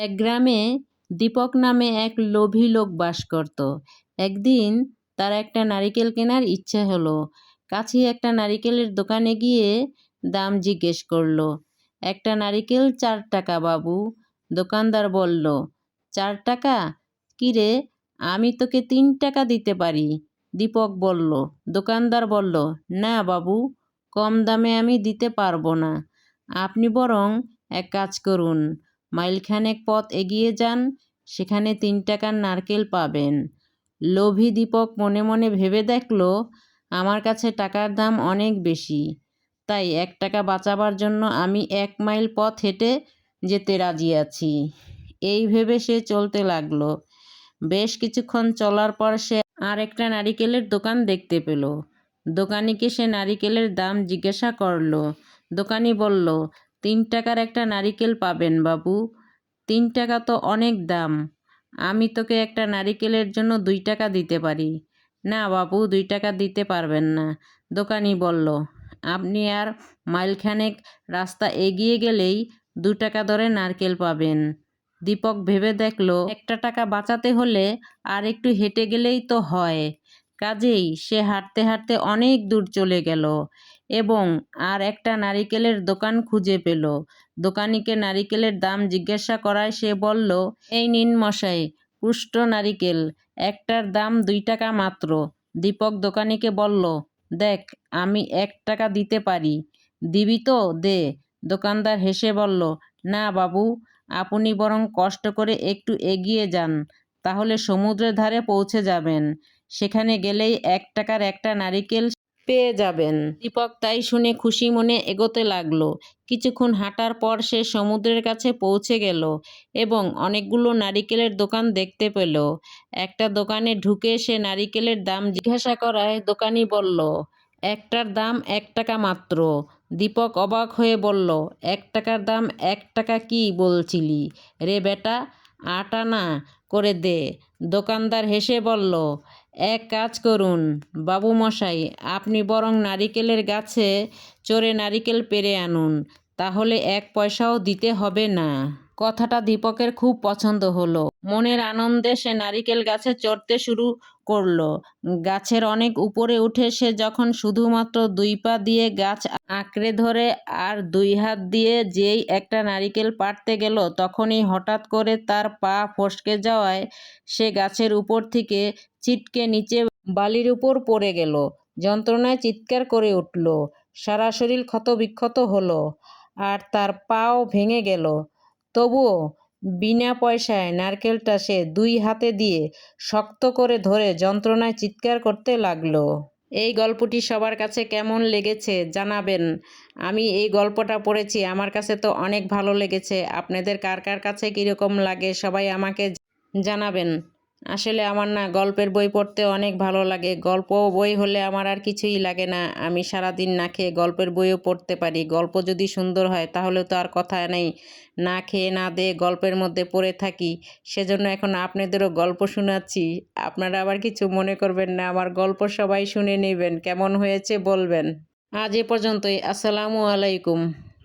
এক গ্রামে দীপক নামে এক লোভী লোক বাস করত। একদিন তার একটা নারিকেল কেনার ইচ্ছা হলো। কাছে একটা নারিকেলের দোকানে গিয়ে দাম জিজ্ঞেস করল। একটা নারিকেল চার টাকা, বাবু। দোকানদার বলল, চার টাকা? কিরে আমি তোকে তিন টাকা দিতে পারি? দীপক বলল, দোকানদার বলল, না, বাবু, কম দামে আমি দিতে পারব না। আপনি বরং এক কাজ করুন। মাইলখানেক পথ এগিয়ে যান, সেখানে তিন টাকার নারকেল পাবেন। লোভী দীপক মনে মনে ভেবে দেখল, আমার কাছে টাকার দাম অনেক বেশি। তাই এক টাকা বাঁচাবার জন্য আমি এক মাইল পথ হেঁটে যেতে রাজি আছি। এই ভেবে সে চলতে লাগল। বেশ কিছুক্ষণ চলার পর সে আর একটা নারিকেলের দোকান দেখতে পেল। দোকানিকে সে নারিকেলের দাম জিজ্ঞাসা করল। দোকানি বলল তিন টাকার একটা নারিকেল পাবেন বাবু। তিন টাকা তো অনেক দাম। আমি তোকে একটা নারিকেলের জন্য দুই টাকা দিতে পারি। না বাবু, দুই টাকা দিতে পারবেন না। দোকানি বলল, আপনি আর মাইলখানেক রাস্তা এগিয়ে গেলেই দু টাকা দরে নারকেল পাবেন। দীপক ভেবে দেখল, একটা টাকা বাঁচাতে হলে আর একটু হেঁটে গেলেই তো হয়। কাজেই সে হাঁটতে হাঁটতে অনেক দূর চলে গেল এবং আর একটা নারিকেলের দোকান খুঁজে পেল। দোকানিকে নারিকেলের দাম জিজ্ঞাসা করায় সে বলল, এই নিন মশাই, পুষ্ট নারিকেল, একটার দাম দুই টাকা মাত্র। দীপক দোকানিকে বলল, দেখ, আমি এক টাকা দিতে পারি। দিবি তো, দে। দোকানদার হেসে বলল, না বাবু, আপনি বরং কষ্ট করে একটু এগিয়ে যান, তাহলে সমুদ্রের ধারে পৌঁছে যাবেন। সেখানে গেলেই এক টাকার একটা নারিকেল পেয়ে যাবেন। দীপক তাই শুনে খুশি মনে এগোতে লাগল। কিছুক্ষণ হাঁটার পর সে সমুদ্রের কাছে পৌঁছে গেল এবং অনেকগুলো নারিকেলের দোকান দেখতে পেল। একটা দোকানে ঢুকে সে নারিকেলের দাম জিজ্ঞাসা করায় দোকানি বলল, একটার দাম এক টাকা মাত্র। দীপক অবাক হয়ে বলল, এক টাকার দাম এক টাকা কি বলছিলি? রে বেটা, আট আনা করে দে। দোকানদার হেসে বলল এক কাজ করুন বাবু মশাই আপনি বরং নারিকেলের গাছে চড়ে নারিকেল পেরে আনুন, তাহলে এক পয়সাও দিতে হবে না। কথাটা দীপকের খুব পছন্দ হলো। মনের আনন্দে সে নারিকেল গাছে চড়তে শুরু করল। গাছের অনেক উপরে উঠে সে যখন শুধুমাত্র দুই পা দিয়ে গাছ আঁকড়ে ধরে আর দুই হাত দিয়ে যেই একটা নারিকেল পাড়তে গেল, তখনই হঠাৎ করে তার পা ফসকে যাওয়ায় সে গাছের উপর থেকে ছিটকে নিচে বালির উপর পড়ে গেল। যন্ত্রণায় চিৎকার করে উঠল। সারা শরীর ক্ষতবিক্ষত হলো আর তার পাও ভেঙে গেল। তবুও বিনা পয়সায় নারকেলটা সে দুই হাতে দিয়ে শক্ত করে ধরে যন্ত্রণায় চিৎকার করতে লাগল। এই গল্পটি সবার কাছে কেমন লেগেছে জানাবেন। আমি এই গল্পটা পড়েছি, আমার কাছে তো অনেক ভালো লেগেছে। আপনাদের কার কার কাছে কীরকম লাগে সবাই আমাকে জানাবেন। আসলে আমার না গল্পের বই পড়তে অনেক ভালো লাগে। গল্প বই হলে আমার আর কিছুই লাগে না। আমি সারাদিন না খেয়ে গল্পের বইও পড়তে পারি। গল্প যদি সুন্দর হয় তাহলে তো আর কথা নেই। না খেয়ে না দিয়ে গল্পের মধ্যে পড়ে থাকি। সেজন্য এখন আপনাদেরও গল্প শোনাচ্ছি। আপনারা আবার কিছু মনে করবেন না। আমার গল্প সবাই শুনে নেবেন। কেমন হয়েছে বলবেন। আজ এ পর্যন্তই। আসসালামু আলাইকুম।